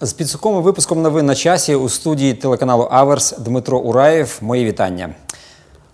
З підсумковим випуском новин на часі у студії телеканалу Аверс Дмитро Ураєв. Мої вітання.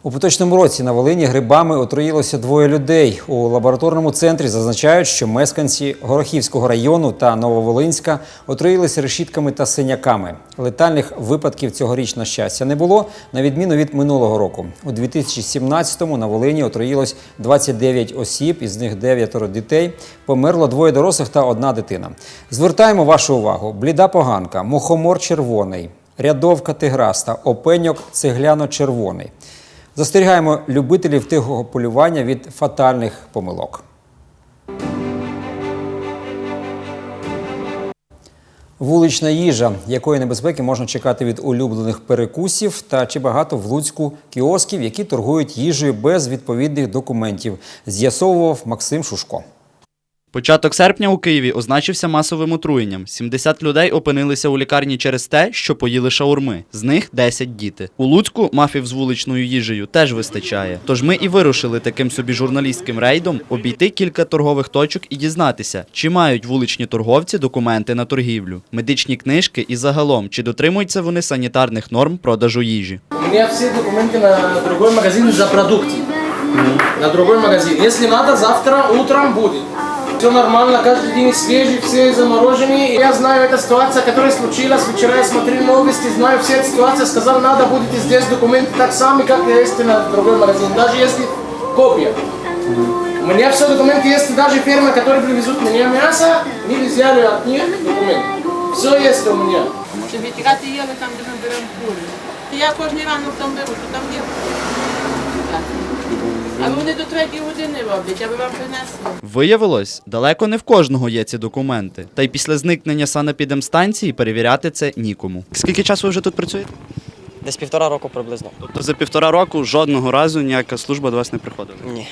У поточному році на Волині грибами отруїлося двоє людей. У лабораторному центрі зазначають, що мешканці Горохівського району та Нововолинська отруїлися решітками та синяками. Летальних випадків цьогоріч, на щастя, не було, на відміну від минулого року. У 2017-му на Волині отруїлось 29 осіб, із них 9 дітей. Померло двоє дорослих та одна дитина. Звертаємо вашу увагу: бліда поганка, мухомор червоний, рядовка тиграста, опеньок цегляно-червоний. Застерігаємо любителів тихого полювання від фатальних помилок. Вулична їжа, якої небезпеки можна чекати від улюблених перекусів, та чи багато в Луцьку кіосків, які торгують їжею без відповідних документів, з'ясовував Максим Шушко. Початок серпня у Києві означився масовим отруєнням. 70 людей опинилися у лікарні через те, що поїли шаурми. З них 10 діти. У Луцьку мафів з вуличною їжею теж вистачає. Тож ми і вирушили таким собі журналістським рейдом обійти кілька торгових точок і дізнатися, чи мають вуличні торговці документи на торгівлю, медичні книжки і загалом, чи дотримуються вони санітарних норм продажу їжі. У меня все документы на другой магазин за продукты. На другой магазин. Если надо, завтра утром будет. Все нормально, каждый день свежий, все замороженные. Я знаю эту ситуацию, которая случилась. Вчера я смотрел новости, знаю все эту ситуацию. Сказал, надо будете здесь документы так сами, как есть на другой магазин. Даже если копия. У меня все документы есть, даже фермы, которые привезут мне мясо, не взяли от них документы. Все есть у меня. Щоб тікати їли там, де ми беремо курі. Я кожен ранок там беру, то там є. А вони до третьої години роблять, аби вам принесли. Виявилось, далеко не в кожного є ці документи. Та й після зникнення санепідемстанції перевіряти це нікому. Скільки часу ви вже тут працюєте? Десь півтора року приблизно. Тобто за півтора року жодного разу ніяка служба до вас не приходила. Ні.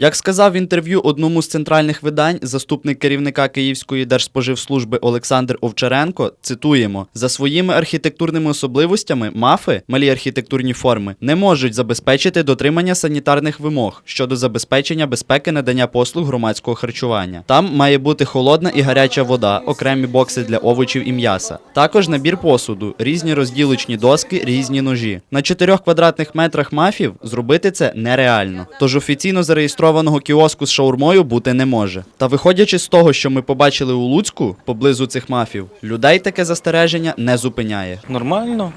Як сказав в інтерв'ю одному з центральних видань, заступник керівника Київської держспоживслужби Олександр Овчаренко, цитуємо: за своїми архітектурними особливостями мафи, малі архітектурні форми, не можуть забезпечити дотримання санітарних вимог щодо забезпечення безпеки надання послуг громадського харчування. Там має бути холодна і гаряча вода, окремі бокси для овочів і м'яса. Також набір посуду, різні розділочні доски, різні ножі. На 4 квадратних метрах мафів зробити це нереально. Тож офіційно зареєстрованого кіоску з шаурмою бути не може. Та виходячи з того, що ми побачили у Луцьку поблизу цих мафів, людей таке застереження не зупиняє. Нормально,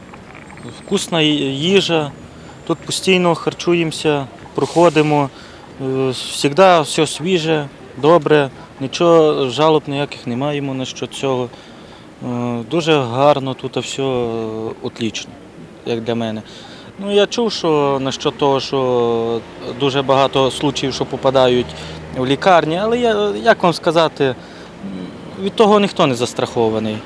вкусна їжа. Тут постійно харчуємося, проходимо. Завжди все свіже, добре, нічого жалоб ніяких не маємо на що цього. Е, Дуже гарно тут все е, отлично, як для мене. Ну, я чув, що на того, що дуже багато случаїв, що попадають в лікарні, але я, як вам сказати, від того ніхто не застрахований.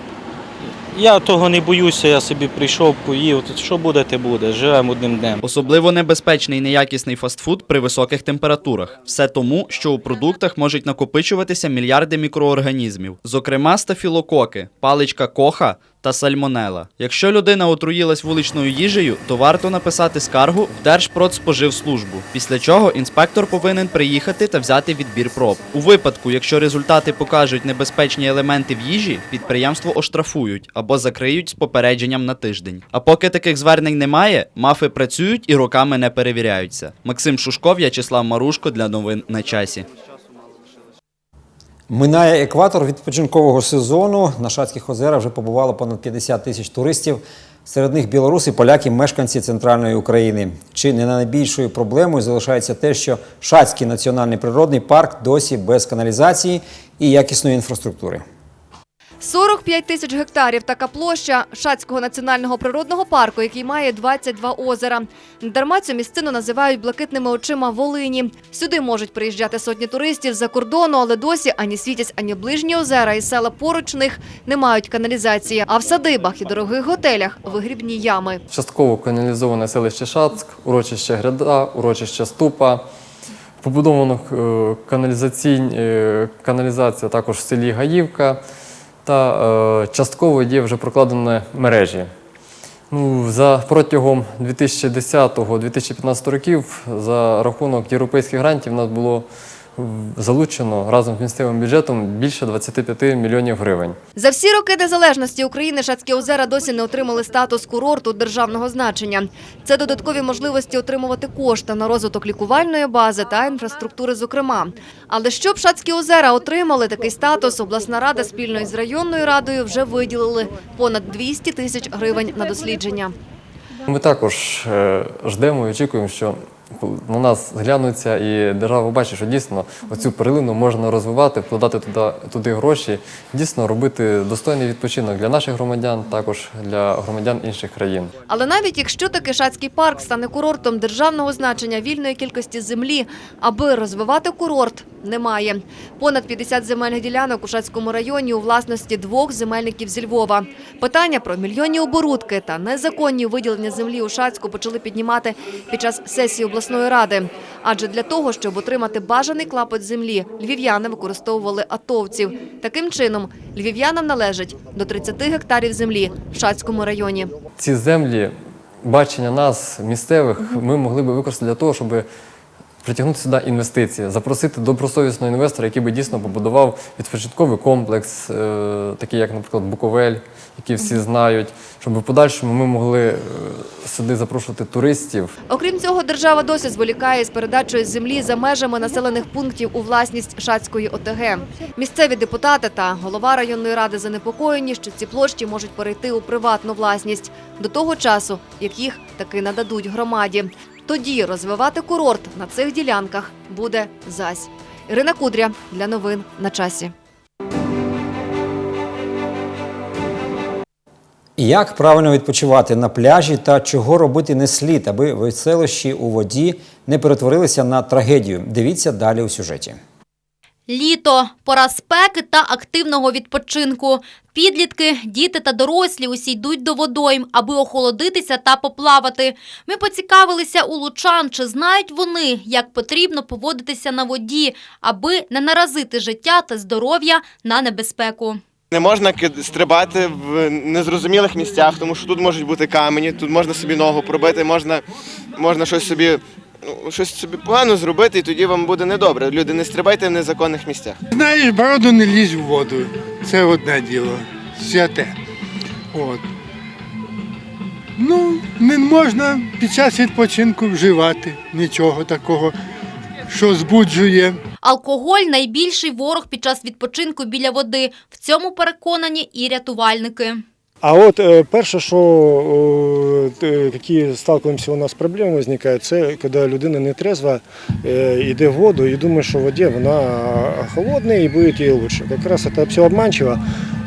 Я того не боюся, я собі прийшов, поїв. Що буде, те буде. Живемо одним днем. Особливо небезпечний неякісний фастфуд при високих температурах. Все тому, що у продуктах можуть накопичуватися мільярди мікроорганізмів, зокрема стафілококи, паличка коха та сальмонела. Якщо людина отруїлась вуличною їжею, то варто написати скаргу в Держпродспоживслужбу, після чого інспектор повинен приїхати та взяти відбір проб. У випадку, якщо результати покажуть небезпечні елементи в їжі, підприємство оштрафують або закриють з попередженням на тиждень. А поки таких звернень немає, мафи працюють і роками не перевіряються. Максим Шушко, В'ячеслав Марушко для новин на часі. Минає екватор відпочинкового сезону. На Шацьких озерах вже побувало понад 50 тисяч туристів. Серед них білоруси, поляки, мешканці центральної України. Чи не найбільшою проблемою залишається те, що Шацький національний природний парк досі без каналізації і якісної інфраструктури. 45 тисяч гектарів така площа Шацького національного природного парку, який має 22 озера. Дарма цю місцину називають блакитними очима Волині. Сюди можуть приїжджати сотні туристів за кордону, але досі ані світязь, ані ближні озера і села поруч них не мають каналізації. А в садибах і дорогих готелях вигрібні ями. Частково каналізоване селище Шацк, урочище Гряда, урочище Ступа. Побудовано е, каналізаційн- е, каналізація також в селі Гаївка та е, частково є вже прокладені мережі. Ну, за протягом 2010-2015 років за рахунок європейських грантів у нас було залучено разом з місцевим бюджетом більше 25 мільйонів гривень. За всі роки незалежності України Шацькі озера досі не отримали статус курорту державного значення. Це додаткові можливості отримувати кошти на розвиток лікувальної бази та інфраструктури, зокрема. Але щоб Шацькі озера отримали такий статус, обласна рада спільно із районною радою вже виділили понад 200 тисяч гривень на дослідження. Ми також е, ждемо і очікуємо, що на нас зглянуться і держава бачить, що дійсно оцю перлину можна розвивати, вкладати туди, туди гроші, дійсно робити достойний відпочинок для наших громадян, також для громадян інших країн. Але навіть якщо таки Шацький парк стане курортом державного значення вільної кількості землі, аби розвивати курорт, немає. Понад 50 земельних ділянок у Шацькому районі у власності двох земельників зі Львова. Питання про мільйонні оборудки та незаконні виділення землі у Шацьку почали піднімати під час сесії обласної ради. Адже для того, щоб отримати бажаний клапоть землі, львів'яни використовували атовців. Таким чином, львів'янам належить до 30 гектарів землі в Шацькому районі. Ці землі, бачення нас, місцевих, ми могли би використати для того, щоб притягнути сюди інвестиції, запросити добросовісного інвестора, який би дійсно побудував відпочинковий комплекс, е, такий як, наприклад, Буковель, який всі знають, щоб в подальшому ми могли е, сюди запрошувати туристів. Окрім цього, держава досі зволікає з передачою землі за межами населених пунктів у власність Шацької ОТГ. Місцеві депутати та голова районної ради занепокоєні, що ці площі можуть перейти у приватну власність до того часу, як їх таки нададуть громаді. Тоді розвивати курорт на цих ділянках буде зась. Ірина Кудря для новин на часі. Як правильно відпочивати на пляжі та чого робити не слід, аби веселощі у воді не перетворилися на трагедію? Дивіться далі у сюжеті. Літо – пора спеки та активного відпочинку. Підлітки, діти та дорослі усі йдуть до водойм, аби охолодитися та поплавати. Ми поцікавилися у лучан, чи знають вони, як потрібно поводитися на воді, аби не наразити життя та здоров'я на небезпеку. Не можна стрибати в незрозумілих місцях, тому що тут можуть бути камені, тут можна собі ногу пробити, можна, можна щось собі. Ну, щось собі погано зробити, і тоді вам буде недобре. Люди, не стрибайте в незаконних місцях. Знаєш, бороду не лізь в воду. Це одне діло. Святе. От. Ну, не можна під час відпочинку вживати нічого такого, що збуджує. Алкоголь – найбільший ворог під час відпочинку біля води. В цьому переконані і рятувальники. А от е, перше, що які сталкуємося у нас проблеми виникають, це коли людина не трезва, е, йде в воду і думає, що в воді вона холодна і буде їй краще. Якраз це все обманчиво.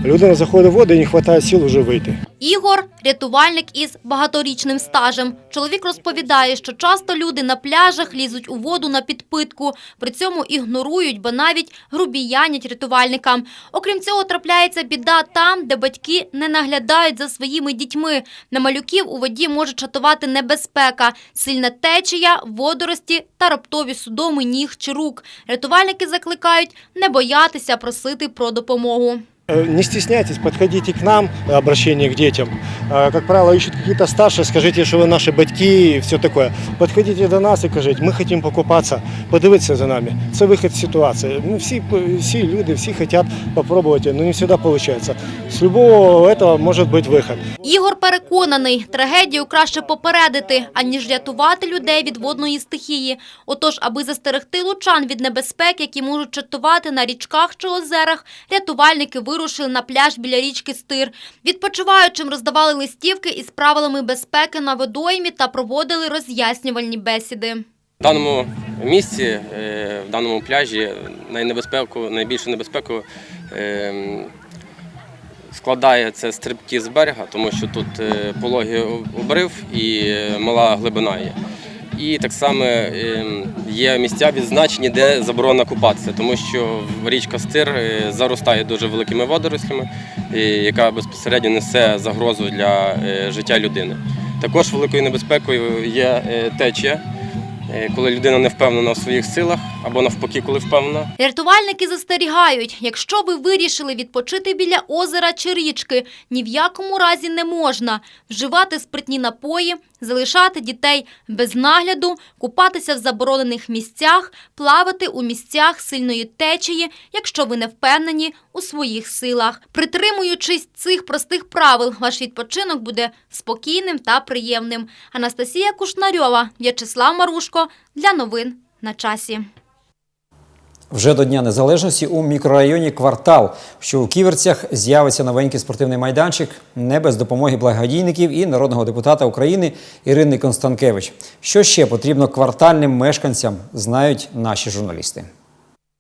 Людина заходить в воду і не вистачає сил вже вийти. Ігор – рятувальник із багаторічним стажем. Чоловік розповідає, що часто люди на пляжах лізуть у воду на підпитку, при цьому ігнорують, бо навіть грубіянять рятувальникам. Окрім цього, трапляється біда там, де батьки не наглядають за своїми дітьми. На малюків у воді може чатувати небезпека, сильна течія, водорості та раптові судоми ніг чи рук. Рятувальники закликають не боятися просити про допомогу. Э, Не стесняйтесь, подходите к нам, обращение к детям. Э, Как правило, ищут какие-то старшие, скажите, что вы наши батьки и все такое. Подходите до нас і кажіть, ми хочемо покупатися, подивитися за нами. Це вихід з ситуації. Ну, всі, всі люди, всі хочуть спробувати, але не завжди виходить. З любого цього може бути вихід. Ігор переконаний, трагедію краще попередити, аніж рятувати людей від водної стихії. Отож, аби застерегти лучан від небезпек, які можуть чатувати на річках чи озерах, рятувальники вирушили на пляж біля річки Стир. Відпочиваючим роздавали листівки із правилами безпеки на водоймі та проводили роз'яснювальні бесіди. В даному місці, е, в даному пляжі, найнебезпеку, найбільшу небезпеку е, складає це стрибки з берега, тому що тут е, пологий обрив і мала глибина є. І так само е, є місця відзначені, де заборонено купатися, тому що річка Стир е, заростає дуже великими водорослями, е, яка безпосередньо несе загрозу для е, життя людини. Також великою небезпекою є течія, коли людина не впевнена в своїх силах, або навпаки, коли впевнена. Рятувальники застерігають, якщо ви вирішили відпочити біля озера чи річки, ні в якому разі не можна вживати спиртні напої, залишати дітей без нагляду, купатися в заборонених місцях, плавати у місцях сильної течії, якщо ви не впевнені у своїх силах. Притримуючись цих простих правил, ваш відпочинок буде спокійним та приємним. Анастасія Кушнарьова, В'ячеслав Марушко для новин на часі. Вже до Дня Незалежності у мікрорайоні Квартал, що у Ківерцях з'явиться новенький спортивний майданчик, не без допомоги благодійників і народного депутата України Ірини Констанкевич. Що ще потрібно квартальним мешканцям, знають наші журналісти.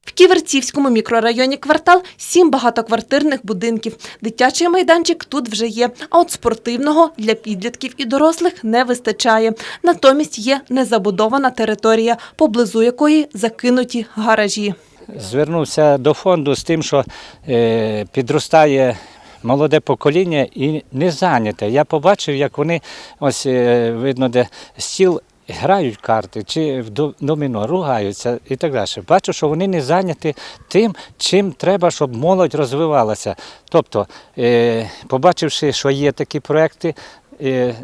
В Ківерцівському мікрорайоні квартал сім багатоквартирних будинків. Дитячий майданчик тут вже є, а от спортивного для підлітків і дорослих не вистачає. Натомість є незабудована територія, поблизу якої закинуті гаражі. Звернувся до фонду з тим, що е, підростає молоде покоління і не зайняте. Я побачив, як вони ось е, видно, де стіл. Грають карти чи в доміно, ругаються і так далі. Бачу, що вони не зайняті тим, чим треба, щоб молодь розвивалася. Тобто, е, побачивши, що є такі проекти, е,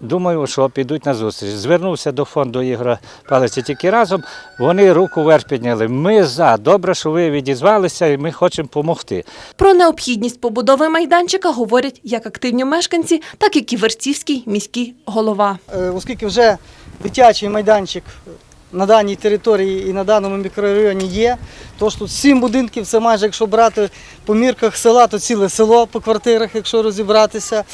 думаю, що підуть на зустріч. Звернувся до фонду Ігора Палиця тільки разом. Вони руку вверх підняли. Ми за. Добре, що ви відізвалися, і ми хочемо допомогти. Про необхідність побудови майданчика говорять як активні мешканці, так і ківерцівський міський голова. Е, оскільки вже дитячий майданчик на даній території і на даному мікрорайоні є, тож тут сім будинків, це майже якщо брати по мірках села, то ціле село по квартирах, якщо розібратися.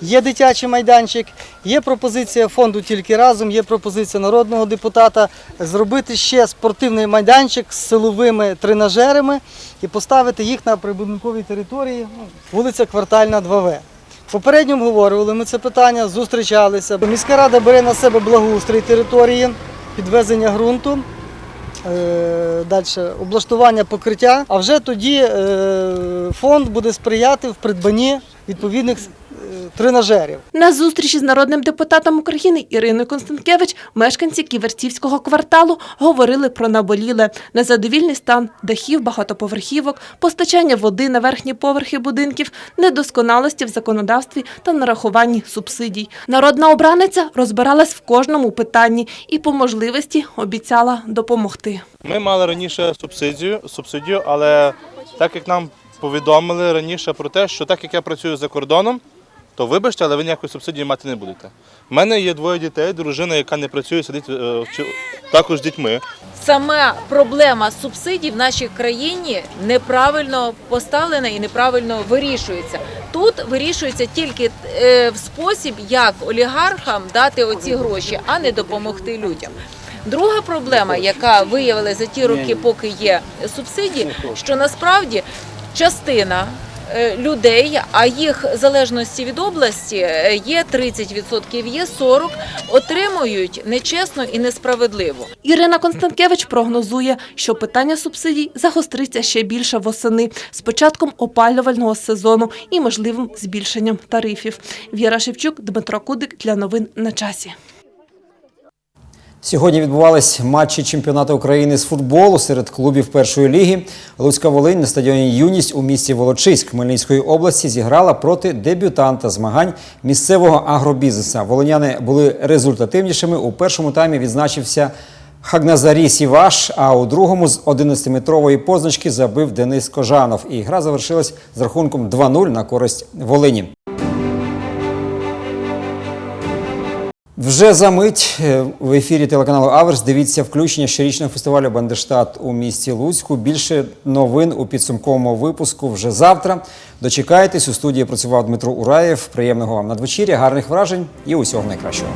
Є дитячий майданчик, є пропозиція фонду тільки разом, є пропозиція народного депутата зробити ще спортивний майданчик з силовими тренажерами і поставити їх на прибудинковій території, ну, вулиця Квартальна 2В. Попередньо обговорювали ми це питання, зустрічалися. Міська рада бере на себе благоустрій території, підвезення ґрунту, е, далі облаштування покриття. А вже тоді е, фонд буде сприяти в придбанні відповідних тренажерів. На зустрічі з народним депутатом України Іриною Констанкевич мешканці Ківерцівського кварталу говорили про наболіле незадовільний стан дахів багатоповерхівок, постачання води на верхні поверхи будинків, недосконалості в законодавстві та нарахуванні субсидій. Народна обраниця розбиралась в кожному питанні і по можливості обіцяла допомогти. Ми мали раніше субсидію, субсидію, але так як нам повідомили раніше про те, що так як я працюю за кордоном, то вибачте, але ви ніякої субсидії мати не будете. У мене є двоє дітей, дружина, яка не працює, сидить е, також з дітьми. Саме проблема субсидій в нашій країні неправильно поставлена і неправильно вирішується. Тут вирішується тільки е, в спосіб, як олігархам дати оці гроші, а не допомогти людям. Друга проблема, яка виявилася за ті роки, поки є субсидії, що насправді частина людей, а їх в залежності від області е, є 30%, є 40%, отримують нечесно і несправедливо. Ірина Констанкевич прогнозує, що питання субсидій загостриться ще більше восени з початком опалювального сезону і можливим збільшенням тарифів. Віра Шевчук, Дмитро Кудик для новин на часі. Сьогодні відбувались матчі чемпіонату України з футболу серед клубів першої ліги. Луцька Волинь на стадіоні Юність у місті Волочиськ Хмельницької області зіграла проти дебютанта змагань місцевого агробізнеса. Волиняни були результативнішими. У першому таймі відзначився Хагназарі Сіваш, а у другому з 11-метрової позначки забив Денис Кожанов. І гра завершилась з рахунком 2-0 на користь Волині. Вже за мить е, в ефірі телеканалу Аверс дивіться включення щорічного фестивалю Бандерштат у місті Луцьку. Більше новин у підсумковому випуску вже завтра. Дочекайтесь у студії працював Дмитро Ураєв. Приємного вам надвечір'я, гарних вражень і усього найкращого.